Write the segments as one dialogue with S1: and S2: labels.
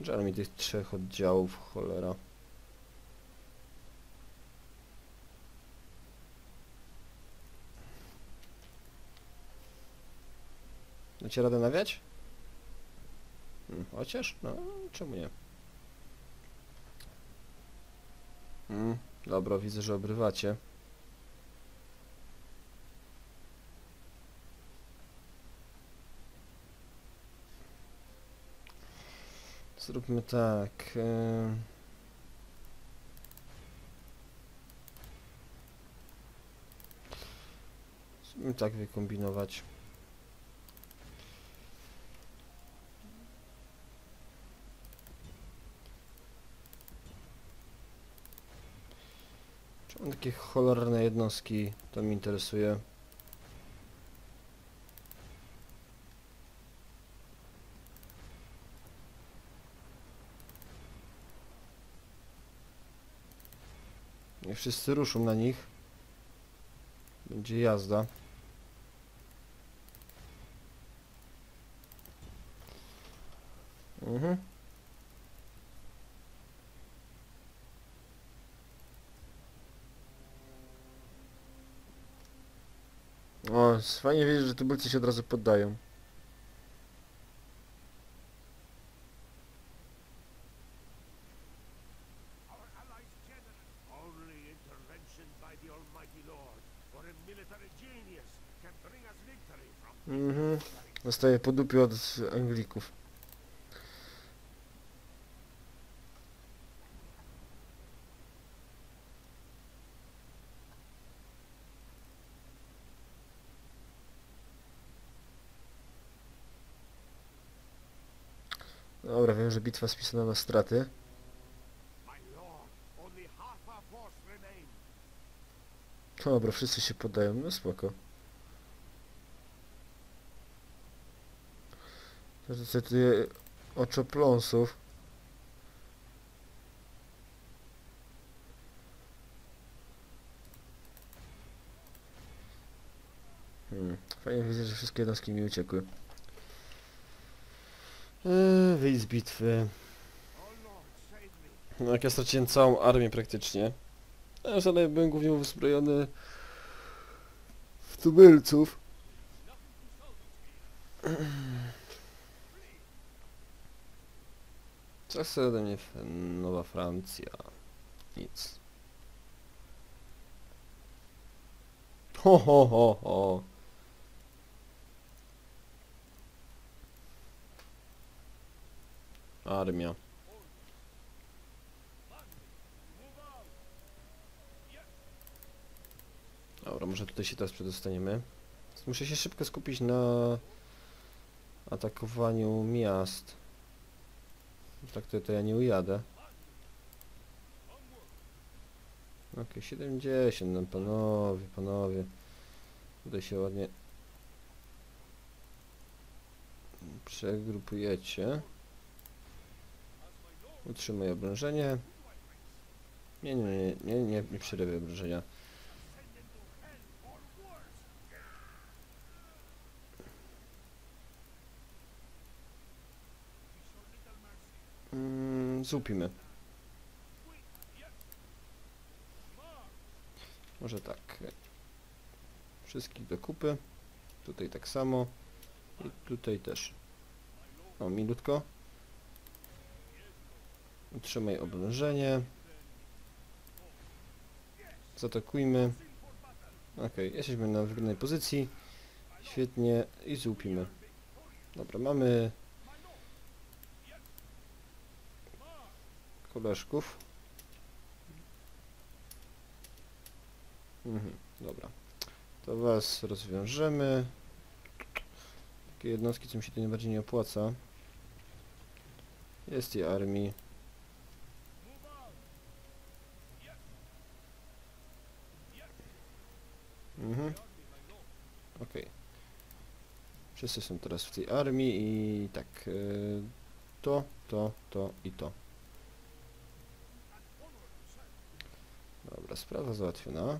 S1: Żal mi tych trzech oddziałów, cholera. Dacie radę nawiać? Hmm, chociaż? No, czemu nie? Mm, dobra, widzę, że obrywacie. Zróbmy tak. e, Zróbmy tak wykombinować. Czemu takie cholerne jednostki? To mnie interesuje. Wszyscy ruszą na nich. Będzie jazda. Mhm. O, fajnie wiedzieć, że tubylcy się od razu poddają. Dostaję po dupie od Anglików. Dobra, wiem, że bitwa spisana na straty. Dobra, wszyscy się poddają, no spoko. Tutaj oczopląsów. Hmm. Fajnie widzę, że wszystkie jednostki mi uciekły. Eee, wyjdź z bitwy. No jak ja straciłem całą armię praktycznie. Ale byłem głównie uzbrojony w tubylców. Co chce ode mnie Nowa Francja? Nic. Ho ho ho ho. Armia. Dobra, może tutaj się teraz przedostaniemy. Muszę się szybko skupić na atakowaniu miast. Tak to, to ja nie ujadę. Okej, 70, no panowie, panowie. Tutaj się ładnie przegrupujecie. Utrzymaj obrążenie. Nie, nie, nie, nie, nie, nie przerywaj obrążenia. Złupimy. Może tak. Wszystkich do kupy. Tutaj tak samo. I tutaj też. O, milutko. Utrzymaj oblężenie. Zaatakujmy. Okej, jesteśmy na wygodnej pozycji. Świetnie. I złupimy. Dobra, mamy koleżków. Mhm, dobra. To was rozwiążemy. Takie jednostki, co mi się tu najbardziej nie opłaca. Jest i armii. Mhm. Okej. Wszyscy są teraz w tej armii i tak. y, to, to, to i to. Dobra, sprawa załatwiona.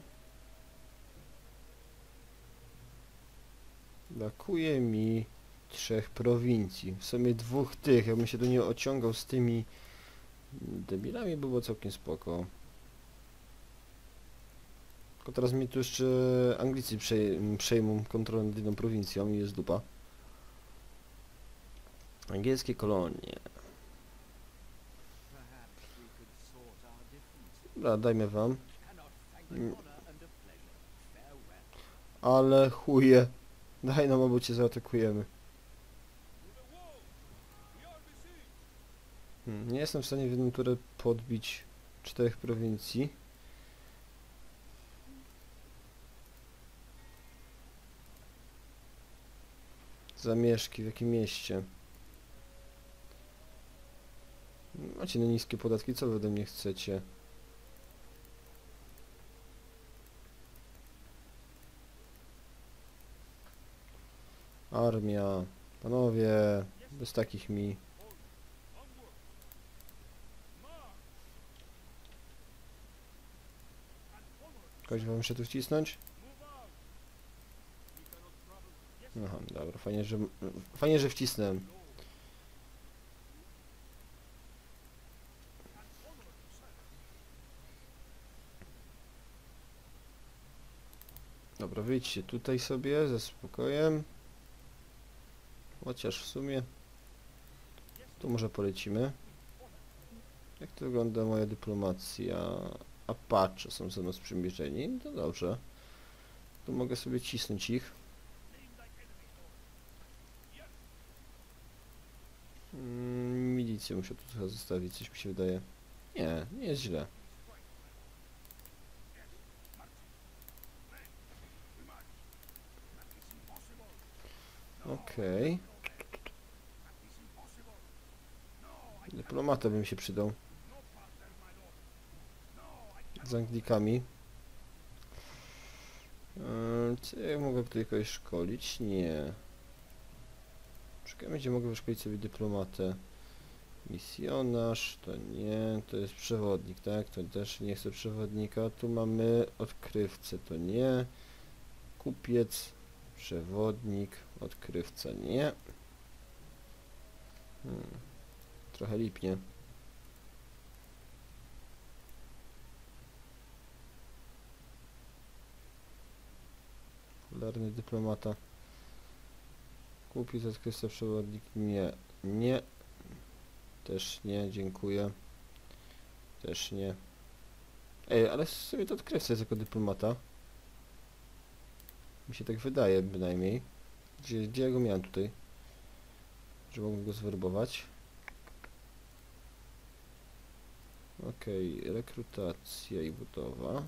S1: Brakuje mi trzech prowincji. W sumie dwóch tych, jakbym się tu nie ociągał z tymi debilami, było całkiem spoko. Tylko teraz mi tu jeszcze Anglicy przej przejmą kontrolę nad jedną prowincją i jest dupa. Angielskie kolonie. Dobra, dajmy wam. Ale chuje. Daj nam, albo cię zaatakujemy. Hmm, nie jestem w stanie w jedną turę podbić czterech prowincji. Zamieszki w jakim mieście? Macie na niskie podatki, co wy ode mnie chcecie? Armia. Panowie, bez takich mi. Kogoś wam jeszcze tu wcisnąć? Aha, dobra, fajnie, że, fajnie, że wcisnąłem. Dobra, wyjdźcie tutaj sobie ze spokojem. Chociaż w sumie tu może polecimy. Jak to wygląda moja dyplomacja? Apache są ze mną sprzymierzeni. To dobrze. Tu mogę sobie cisnąć ich. Mm, Milicję muszę tu trochę zostawić, coś mi się wydaje. Nie, nie jest źle. Okej. Dyplomata bym się przydał. Z Anglikami. Eee, Czy ja mogę tutaj kogoś szkolić? Nie. Szukamy, gdzie mogę wyszkolić sobie dyplomatę. Misjonarz, to nie, to jest przewodnik, tak? To też nie chcę przewodnika. Tu mamy odkrywcę, to nie. Kupiec, przewodnik, odkrywca, nie. Hmm. Trochę lipnie. Cholerny dyplomata. Kupiec, odkrywca, przewodnik, nie. Nie. Też nie, dziękuję. Też nie. Ej, ale w sumie to odkrywca jest jako dyplomata. Mi się tak wydaje bynajmniej. Gdzie, gdzie ja go miałem tutaj? Że mogłem go zwerbować. Okej, rekrutacja i budowa.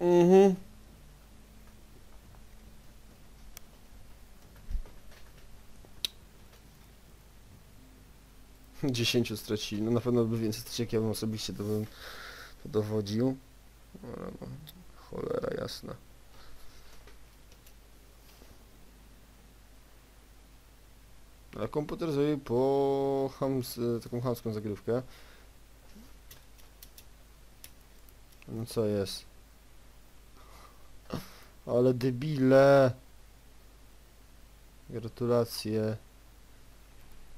S1: Mhm. Dziesięciu stracili. No na pewno by więcej stracili, jak ja bym osobiście to bym dowodził. Ale no, cholera jasna. Ale komputer zrobił po hams, taką chamską zagrywkę. No co jest? Ale debile! Gratulacje.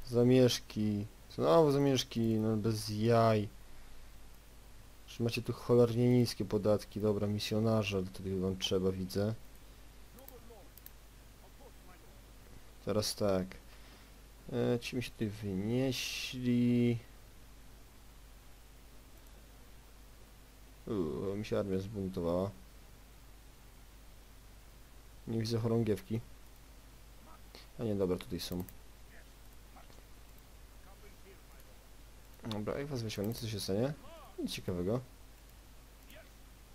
S1: Zamieszki. Znowu zamieszki, no bez jaj. Że macie tu cholernie niskie podatki. Dobra, misjonarze, ale tutaj wam trzeba, widzę. Teraz tak. E, ci mi się tutaj wynieśli. Uuu, mi się armia zbuntowała. Nie widzę chorągiewki. A nie, dobra, tutaj są. Dobra, jak was wyciągnę, co się stanie? Nic ciekawego.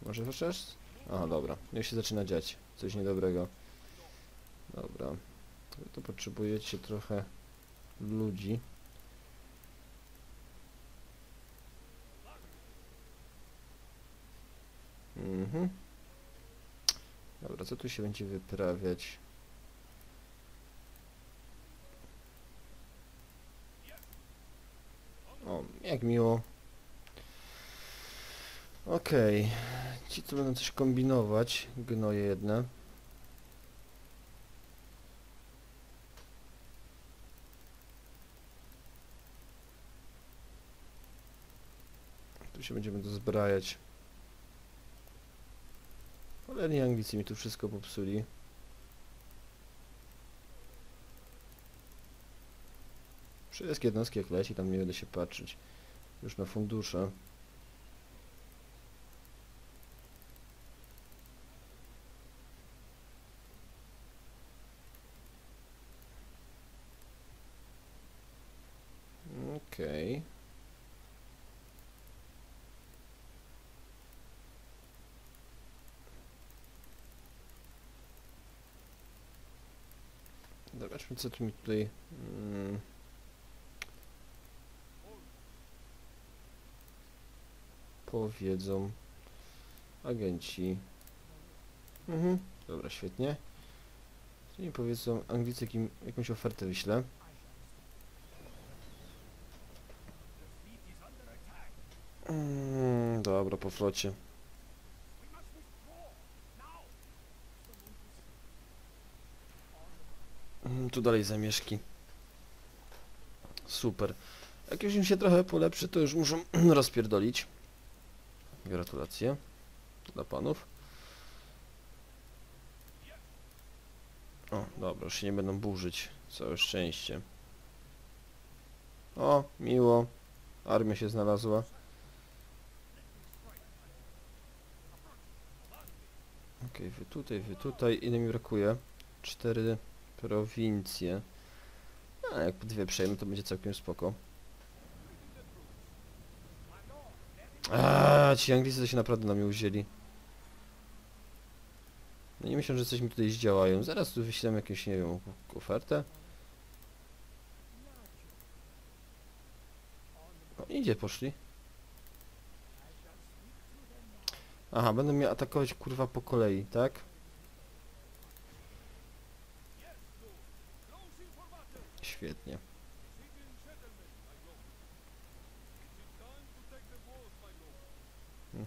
S1: Może chociaż? Aha, dobra. Już się zaczyna dziać. Coś niedobrego. Dobra. To potrzebujecie trochę ludzi. Mhm. Dobra, co tu się będzie wyprawiać? O, jak miło. Okej. Ci tu będą coś kombinować, gnoje jedne. Się będziemy dozbrajać. Cholerni Anglicy mi tu wszystko popsuli. Wszystkie jednostki jak leci, tam nie będę się patrzeć. Już na fundusze. Okej. Zobaczmy co tu mi tutaj... Mm, powiedzą agenci. Mhm, dobra, świetnie. Mi powiedzą Anglicy, jakim, jakąś ofertę wyślę. Mm, dobra, po flocie. Tu dalej zamieszki. Super. Jak już im się trochę polepszy, to już muszą rozpierdolić. Gratulacje dla panów. O, dobra, już się nie będą burzyć. Całe szczęście. O, miło. Armia się znalazła. Okej, wy tutaj, wy tutaj. Ile mi brakuje? Cztery prowincje. A jak dwie przejmę, to będzie całkiem spoko. A, ci Anglicy to się naprawdę na mnie uzięli. No nie myślę, że coś mi tutaj zdziałają. Zaraz tu wyślę jakąś, nie wiem, ofertę. O, idzie, poszli. Aha, będą mnie atakować kurwa po kolei, tak? Świetnie.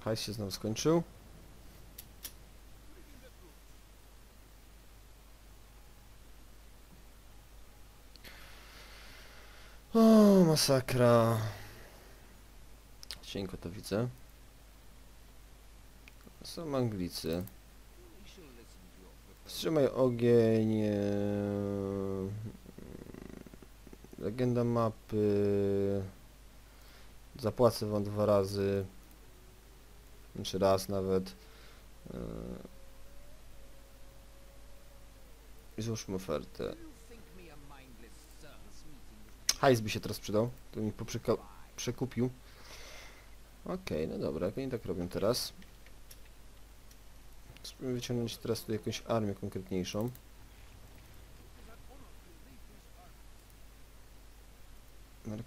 S1: Hajs się znowu skończył. O, masakra. Cienko to widzę. Są Anglicy. Wstrzymaj ogień. Legenda mapy. Zapłacę wam dwa razy. Czy raz nawet. e, I złóżmy ofertę. Hajs by się teraz przydał. To mi przekupił. Okej, no dobra, jak oni tak robią teraz. Spróbujmy wyciągnąć teraz tu jakąś armię konkretniejszą.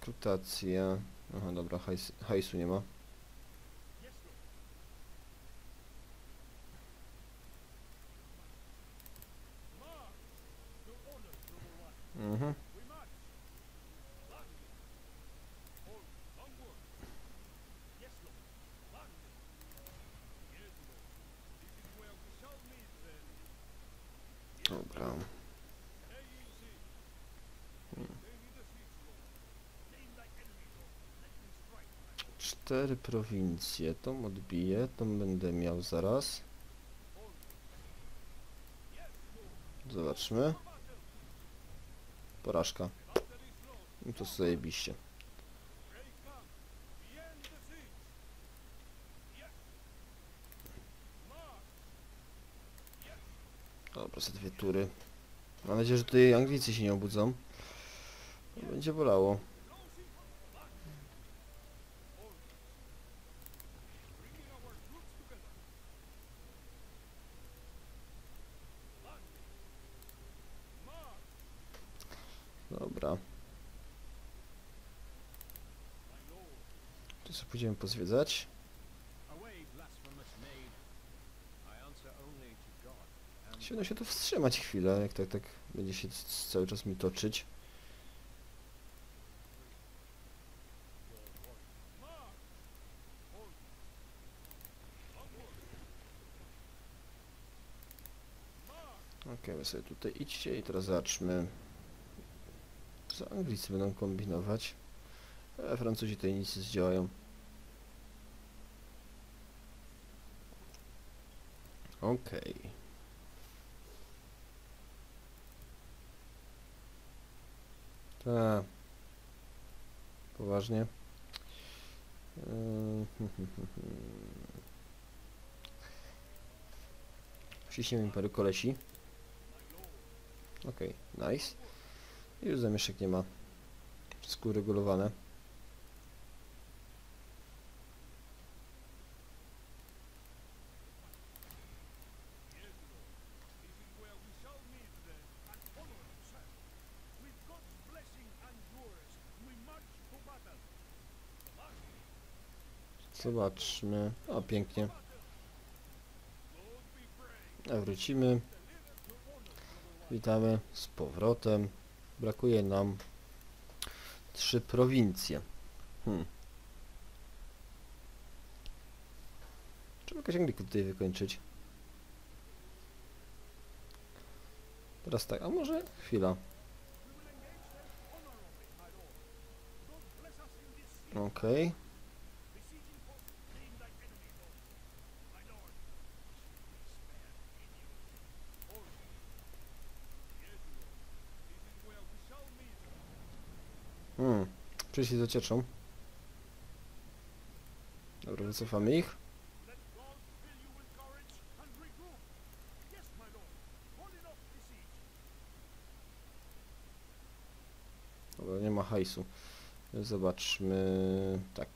S1: Rekrutacja. Aha, dobra, hajs, hajsu nie ma. Mhm. Dobra. Cztery prowincje. Tą odbiję, tą będę miał zaraz. Zobaczmy. Porażka. No to zajebiście. Dobra, za dwie tury. Mam nadzieję, że tutaj Anglicy się nie obudzą. Będzie bolało. co pójdziemy pozwiedzać. Chciałbym się tu wstrzymać chwilę, jak tak, tak będzie się cały czas mi toczyć. Okej, okay, sobie tutaj idźcie i teraz zaczmy. Co Anglicy będą kombinować? E, Francuzi tutaj nic nie zdziałają. Okej. Tak. Poważnie. Eee, Wciśniemy im paru kolesi. Okej, nice. I już zamieszek nie ma. Wszystko uregulowane. Zobaczmy. O, pięknie. Wrócimy. Witamy z powrotem. Brakuje nam trzy prowincje. Hmm. Trzeba jakoś Anglików tutaj wykończyć. Teraz tak, a może chwila. Okej.
S2: Besieging lord. Hold it off the siege.
S1: Dobra, nie ma hajsu. Zobaczmy. Tak.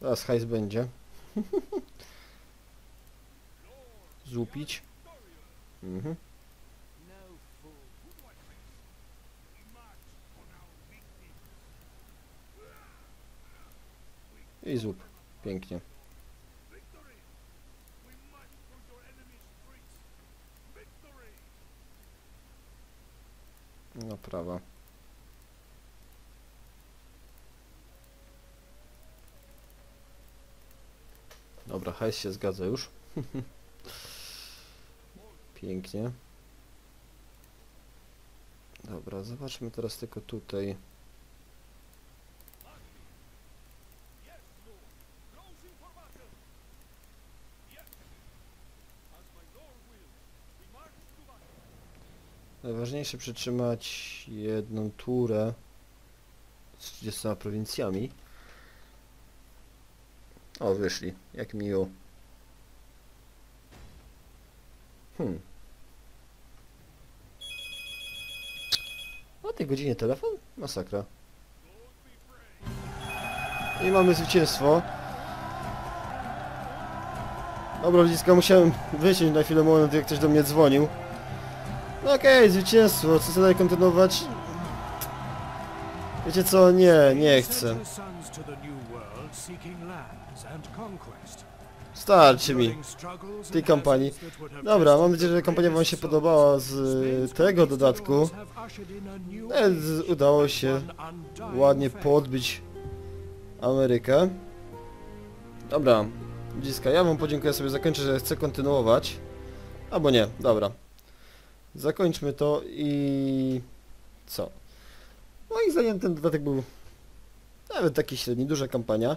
S1: Teraz hajs będzie. Złupić. Mhm.
S2: Streets. Victory!
S1: No prawa. Dobra, hajs się zgadza już. Pięknie. Dobra, zobaczmy teraz tylko tutaj. Najważniejsze przytrzymać jedną turę z 30 prowincjami. O, wyszli. Jak miło. Hmm. O tej godzinie telefon? Masakra. I mamy zwycięstwo. Dobra, ludziska, musiałem wyciąć na chwilę moment, jak ktoś do mnie dzwonił. No okej, zwycięstwo, co dalej kontynuować? Wiecie co, nie, nie chcę. Starczy mi tej kampanii. Dobra, mam nadzieję, że kampania wam się podobała z y, tego dodatku. E, z- Udało się ładnie podbić Amerykę. Dobra, ludziska, ja wam podziękuję sobie, zakończę, że chcę kontynuować. Albo nie, dobra. Zakończmy to i... co? Moim zdaniem ten dodatek był nawet taki średni, duża kampania.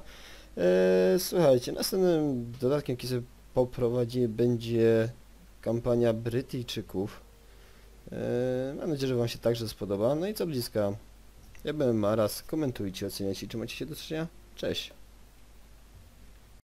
S1: Eee, słuchajcie, następnym dodatkiem, jaki sobie poprowadzi, będzie kampania Brytyjczyków. Eee, mam nadzieję, że Wam się także spodoba. No i co bliska. Ja byłem Maras, komentujcie, oceniajcie, czy macie się do czynienia. Cześć!